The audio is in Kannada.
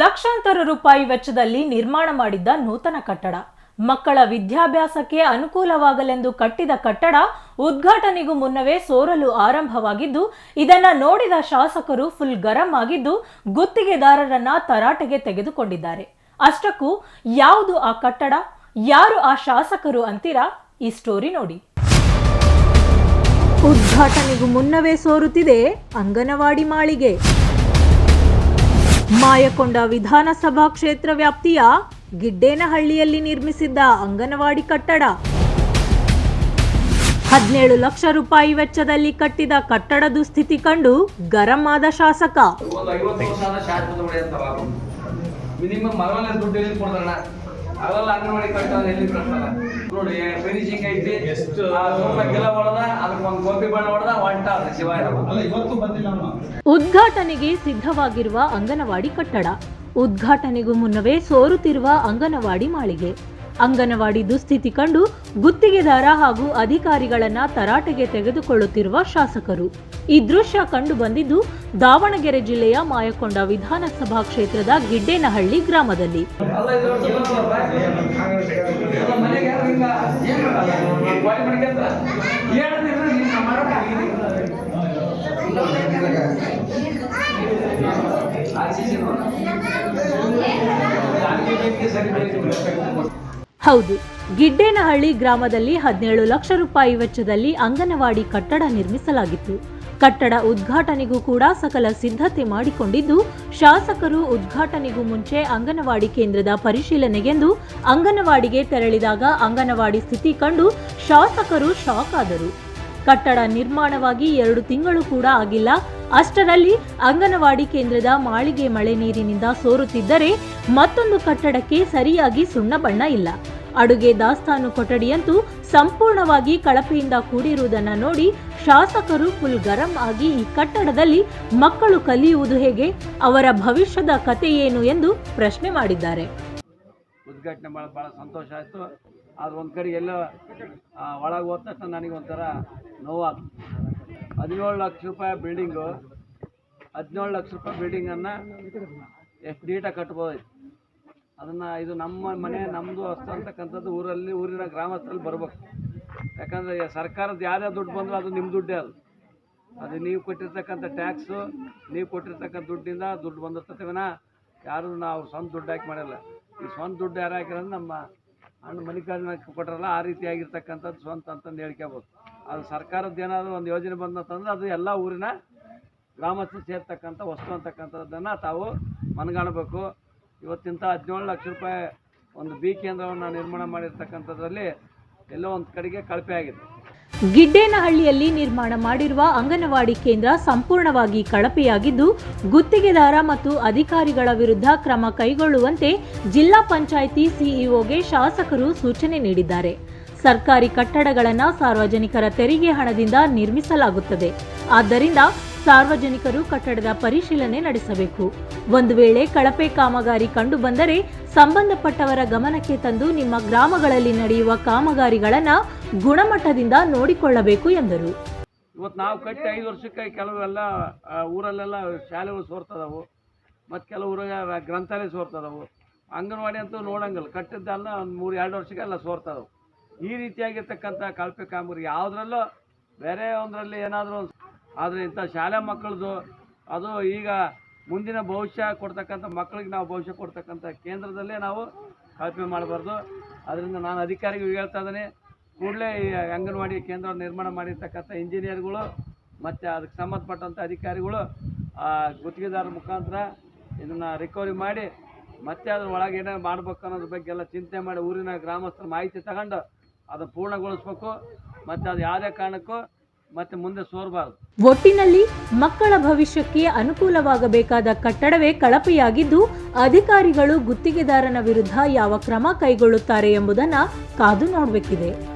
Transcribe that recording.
ಲಕ್ಷಾಂತರ ರೂಪಾಯಿ ವೆಚ್ಚದಲ್ಲಿ ನಿರ್ಮಾಣ ಮಾಡಿದ್ದ ನೂತನ ಕಟ್ಟಡ. ಮಕ್ಕಳ ವಿದ್ಯಾಭ್ಯಾಸಕ್ಕೆ ಅನುಕೂಲವಾಗಲೆಂದು ಕಟ್ಟಿದ ಕಟ್ಟಡ ಉದ್ಘಾಟನೆಗೂ ಮುನ್ನವೇ ಸೋರಲು ಆರಂಭವಾಗಿದ್ದು, ಇದನ್ನ ನೋಡಿದ ಶಾಸಕರು ಫುಲ್ ಗರಂ ಆಗಿದ್ದು, ಗುತ್ತಿಗೆದಾರರನ್ನ ತರಾಟೆಗೆ ತೆಗೆದುಕೊಂಡಿದ್ದಾರೆ. ಅಷ್ಟಕ್ಕೂ ಯಾವುದು ಆ ಕಟ್ಟಡ? ಯಾರು ಆ ಶಾಸಕರು ಅಂತೀರಾ? ಈ ಸ್ಟೋರಿ ನೋಡಿ. ಉದ್ಘಾಟನೆಗೂ ಮುನ್ನವೇ ಸೋರುತ್ತಿದೆ ಅಂಗನವಾಡಿ ಮಾಳಿಗೆ. ಮಾಯಕೊಂಡ ವಿಧಾನಸಭಾ ಕ್ಷೇತ್ರ ವ್ಯಾಪ್ತಿಯ ಗಿಡ್ಡೇನಹಳ್ಳಿಯಲ್ಲಿ ನಿರ್ಮಿಸಿದ್ದ ಅಂಗನವಾಡಿ ಕಟ್ಟಡ. ಹದಿನೇಳು ಲಕ್ಷ ರೂಪಾಯಿ ವೆಚ್ಚದಲ್ಲಿ ಕಟ್ಟಿದ ಕಟ್ಟಡ ದುಸ್ಥಿತಿ ಕಂಡು ಗರಂ ಆದ ಶಾಸಕ. ಅವೆಲ್ಲ ಅಂಗನವಾಡಿ ಎಲ್ಲಿ ನೋಡಿ ಫಿನಿಶಿಂಗ್ ಐತಿ. ಗಿಲ ಹೊಡೆದ ಅದಕ್ಕೆ ಒಂದು ಗೋಪಿ ಬಣ್ಣ ಹೊಡೆದ ಒಂಟ ಶಿವಾಯ ಉದ್ಘಾಟನೆಗೆ ಸಿದ್ಧವಾಗಿರುವ ಅಂಗನವಾಡಿ ಕಟ್ಟಡ. ಉದ್ಘಾಟನೆಗೂ ಮುನ್ನವೇ ಸೋರುತ್ತಿರುವ ಅಂಗನವಾಡಿ ಮಾಳಿಗೆ. ಅಂಗನವಾಡಿ ದುಸ್ಥಿತಿ ಕಂಡು ಗುತ್ತಿಗೆದಾರ ಹಾಗೂ ಅಧಿಕಾರಿಗಳನ್ನ ತರಾಟೆಗೆ ತೆಗೆದುಕೊಳ್ಳುತ್ತಿರುವ ಶಾಸಕರು ಈ ದೃಶ್ಯ ಕಂಡು ಬಂದಿದ್ದು ದಾವಣಗೆರೆ ಜಿಲ್ಲೆಯ ಮಾಯಕೊಂಡ ವಿಧಾನಸಭಾ ಕ್ಷೇತ್ರದ ಗಿಡ್ಡೇನಹಳ್ಳಿ ಗ್ರಾಮದಲ್ಲಿ. ಹೌದು. ಗಿಡ್ಡೇನಹಳ್ಳಿ ಗ್ರಾಮದಲ್ಲಿ ಹದಿನೇಳು ಲಕ್ಷ ರೂಪಾಯಿ ವೆಚ್ಚದಲ್ಲಿ ಅಂಗನವಾಡಿ ಕಟ್ಟಡ ನಿರ್ಮಿಸಲಾಗಿತ್ತು. ಕಟ್ಟಡ ಉದ್ಘಾಟನೆಗೂ ಕೂಡ ಸಕಲ ಸಿದ್ಧತೆ ಮಾಡಿಕೊಂಡಿದ್ದು, ಶಾಸಕರು ಉದ್ಘಾಟನೆಗೂ ಮುಂಚೆ ಅಂಗನವಾಡಿ ಕೇಂದ್ರದ ಪರಿಶೀಲನೆಗೆಂದು ಅಂಗನವಾಡಿಗೆ ತೆರಳಿದಾಗ ಅಂಗನವಾಡಿ ಸ್ಥಿತಿ ಕಂಡು ಶಾಸಕರು ಶಾಕ್ ಆದರು. ಕಟ್ಟಡ ನಿರ್ಮಾಣವಾಗಿ ಎರಡು ತಿಂಗಳು ಕೂಡ ಆಗಿಲ್ಲ. ಅಷ್ಟರಲ್ಲಿ ಅಂಗನವಾಡಿ ಕೇಂದ್ರದ ಮಾಳಿಗೆ ಮಳೆ ನೀರಿನಿಂದ ಸೋರುತ್ತಿದ್ದರೆ ಮತ್ತೊಂದು ಕಟ್ಟಡಕ್ಕೆ ಸರಿಯಾಗಿ ಸುಣ್ಣ ಬಣ್ಣ ಇಲ್ಲ. ಅಡುಗೆ ದಾಸ್ತಾನು ಕೊಠಡಿಯಂತೂ ಸಂಪೂರ್ಣವಾಗಿ ಕಳಪೆಯಿಂದ ಕೂಡಿರುವುದನ್ನು ನೋಡಿ ಶಾಸಕರು ಫುಲ್ ಗರಂ ಆಗಿ ಈ ಕಟ್ಟಡದಲ್ಲಿ ಮಕ್ಕಳು ಕಲಿಯುವುದು ಹೇಗೆ, ಅವರ ಭವಿಷ್ಯದ ಕತೆ ಏನು ಎಂದು ಪ್ರಶ್ನೆ ಮಾಡಿದ್ದಾರೆ. ಉದ್ಘಾಟನೆ ಭಾಳ ಭಾಳ ಸಂತೋಷ ಆಯಿತು. ಆದ್ರೆ ಒಂದು ಕಡೆ ಎಲ್ಲ ಒಳಗೆ ಹೋದ ತಕ್ಷಣ ನನಗೆ ಒಂಥರ ನೋವಾಯ್ತು ಹದಿನೇಳು ಲಕ್ಷ ರೂಪಾಯಿ ಬಿಲ್ಡಿಂಗು, ಹದಿನೇಳು ಲಕ್ಷ ರೂಪಾಯಿ ಬಿಲ್ಡಿಂಗನ್ನು ಎಷ್ಟು ನೀಟಾಗಿ ಕಟ್ಬೋದಾಯ್ತು. ಅದನ್ನು ಇದು ನಮ್ಮ ಮನೆ ನಮ್ಮದು ಅಸ್ತ ಅಂತಕ್ಕಂಥದ್ದು ಊರಲ್ಲಿ, ಊರಿನ ಗ್ರಾಮಸ್ಥರಲ್ಲಿ ಬರ್ಬೇಕು. ಯಾಕಂದರೆ ಸರ್ಕಾರದ ಯಾವ್ದೇ ದುಡ್ಡು ಬಂದರೂ ಅದು ನಿಮ್ಮ ದುಡ್ಡೇ ಅದು. ಅದು ನೀವು ಕೊಟ್ಟಿರ್ತಕ್ಕಂಥ ಟ್ಯಾಕ್ಸು, ನೀವು ಕೊಟ್ಟಿರ್ತಕ್ಕಂಥ ದುಡ್ಡಿಂದ ದುಡ್ಡು ಬಂದಿರ್ತದೆ ವಿನ ಯಾರು ನಾವು ಸ್ವಂತ ದುಡ್ಡು ಹಾಕಿ ಮಾಡಿಲ್ಲ. ಈ ಸ್ವಂತ ದುಡ್ಡು ಯಾರು ಹಾಕಿರೋದು ನಮ್ಮ ಅಣ್ಣ ಮಲ್ಲಿಕಾರ್ಜುನ ಕೊಟ್ಟರಲ್ಲ ಆ ರೀತಿಯಾಗಿರ್ತಕ್ಕಂಥದ್ದು ಸ್ವಂತ ಅಂತಂದು ಹೇಳ್ಕೋಬೋದು. ಅದು ಸರ್ಕಾರದ್ದು ಏನಾದರೂ ಒಂದು ಯೋಜನೆ ಬಂದಂತಂದ್ರೆ ಅದು ಎಲ್ಲ ಊರಿನ ಗ್ರಾಮಸ್ಥರು ಸೇರ್ತಕ್ಕಂಥ ವಸ್ತು ಅಂತಕ್ಕಂಥದ್ದನ್ನು ತಾವು ಮನಗಾಣಬೇಕು. ಇವತ್ತಿಂತ ಹದಿನೇಳು ಲಕ್ಷ ರೂಪಾಯಿ ಒಂದು ಬಿ ಕೇಂದ್ರವನ್ನು ನಿರ್ಮಾಣ ಮಾಡಿರ್ತಕ್ಕಂಥದ್ರಲ್ಲಿ ಎಲ್ಲೋ ಒಂದು ಕಡೆಗೆ ಕಳಪೆ ಆಗಿದೆ. ಗಿಡ್ಡೇನಹಳ್ಳಿಯಲ್ಲಿ ನಿರ್ಮಾಣ ಮಾಡಿರುವ ಅಂಗನವಾಡಿ ಕೇಂದ್ರ ಸಂಪೂರ್ಣವಾಗಿ ಕಳಪೆಯಾಗಿದ್ದು, ಗುತ್ತಿಗೆದಾರ ಮತ್ತು ಅಧಿಕಾರಿಗಳ ವಿರುದ್ಧ ಕ್ರಮ ಕೈಗೊಳ್ಳುವಂತೆ ಜಿಲ್ಲಾ ಪಂಚಾಯಿತಿ ಸಿಇಒಗೆ ಶಾಸಕರು ಸೂಚನೆ ನೀಡಿದ್ದಾರೆ. ಸರ್ಕಾರಿ ಕಟ್ಟಡಗಳನ್ನು ಸಾರ್ವಜನಿಕರ ತೆರಿಗೆ ಹಣದಿಂದ ನಿರ್ಮಿಸಲಾಗುತ್ತದೆ. ಆದ್ದರಿಂದ ಸಾರ್ವಜನಿಕರು ಕಟ್ಟಡದ ಪರಿಶೀಲನೆ ನಡೆಸಬೇಕು. ಒಂದು ವೇಳೆ ಕಳಪೆ ಕಾಮಗಾರಿ ಕಂಡುಬಂದರೆ ಸಂಬಂಧಪಟ್ಟವರ ಗಮನಕ್ಕೆ ತಂದು ನಿಮ್ಮ ಗ್ರಾಮಗಳಲ್ಲಿ ನಡೆಯುವ ಕಾಮಗಾರಿಗಳನ್ನು ಗುಣಮಟ್ಟದಿಂದ ನೋಡಿಕೊಳ್ಳಬೇಕು ಎಂದರು. ಇವತ್ತು ನಾವು ಕಟ್ಟಿ ಐದು ವರ್ಷಕ್ಕೆ ಕೆಲವೆಲ್ಲ ಊರಲ್ಲೆಲ್ಲ ಶಾಲೆಗಳು ಸೋರ್ತದವು. ಮತ್ತು ಕೆಲವು ಊರಾಗ ಗ್ರಂಥಾಲಯ ಸೋರ್ತದವು. ಅಂಗನವಾಡಿ ಅಂತೂ ನೋಡಂಗಿಲ್ಲ. ಕಟ್ಟಿದ್ದೆಲ್ಲ ಒಂದು ಮೂರು, ಎರಡು ವರ್ಷಕ್ಕೆಲ್ಲ ಸೋರ್ತದವು. ಈ ರೀತಿಯಾಗಿರ್ತಕ್ಕಂಥ ಕಳಪೆ ಕಾಮಗಾರಿ ಯಾವುದ್ರಲ್ಲೂ ಬೇರೆ ಒಂದರಲ್ಲಿ ಏನಾದರೂ ಆದರೆ ಇಂಥ ಶಾಲೆ ಮಕ್ಕಳದು ಅದು ಈಗ ಮುಂದಿನ ಭವಿಷ್ಯ ಕೊಡ್ತಕ್ಕಂಥ ಮಕ್ಕಳಿಗೆ ನಾವು ಭವಿಷ್ಯ ಕೊಡ್ತಕ್ಕಂಥ ಕೇಂದ್ರದಲ್ಲೇ ನಾವು ಕಲ್ಪನೆ ಮಾಡಬಾರ್ದು. ಅದರಿಂದ ನಾನು ಅಧಿಕಾರಿಗಳಿಗೆ ಹೇಳ್ತಾ ಇದ್ದೀನಿ, ಕೂಡಲೇ ಈ ಅಂಗನವಾಡಿ ಕೇಂದ್ರ ನಿರ್ಮಾಣ ಮಾಡಿರ್ತಕ್ಕಂಥ ಇಂಜಿನಿಯರ್ಗಳು ಮತ್ತು ಅದಕ್ಕೆ ಸಂಬಂಧಪಟ್ಟಂಥ ಅಧಿಕಾರಿಗಳು, ಆ ಗುತ್ತಿಗೆದಾರರ ಮುಖಾಂತರ ಇದನ್ನು ರಿಕವರಿ ಮಾಡಿ, ಮತ್ತೆ ಅದ್ರ ಒಳಗೆ ಏನೇನು ಮಾಡ್ಬೇಕು ಅನ್ನೋದ್ರ ಬಗ್ಗೆ ಎಲ್ಲ ಚಿಂತೆ ಮಾಡಿ ಊರಿನ ಗ್ರಾಮಸ್ಥರ ಮಾಹಿತಿ ತಗೊಂಡು ಅದನ್ನು ಪೂರ್ಣಗೊಳಿಸ್ಬೇಕು. ಮತ್ತು ಅದು ಯಾವುದೇ ಕಾರಣಕ್ಕೂ ಮತ್ತೆ ಮುಂದೆ ಸೋರ್ಬಾರ್ದು. ಒಟ್ಟಿನಲ್ಲಿ ಮಕ್ಕಳ ಭವಿಷ್ಯಕ್ಕೆ ಅನುಕೂಲವಾಗಬೇಕಾದ ಕಟ್ಟಡವೇ ಕಳಪೆಯಾಗಿದ್ದು, ಅಧಿಕಾರಿಗಳು ಗುತ್ತಿಗೆದಾರನ ವಿರುದ್ಧ ಯಾವ ಕ್ರಮ ಕೈಗೊಳ್ಳುತ್ತಾರೆ ಎಂಬುದನ್ನು ಕಾದು ನೋಡಬೇಕಿದೆ.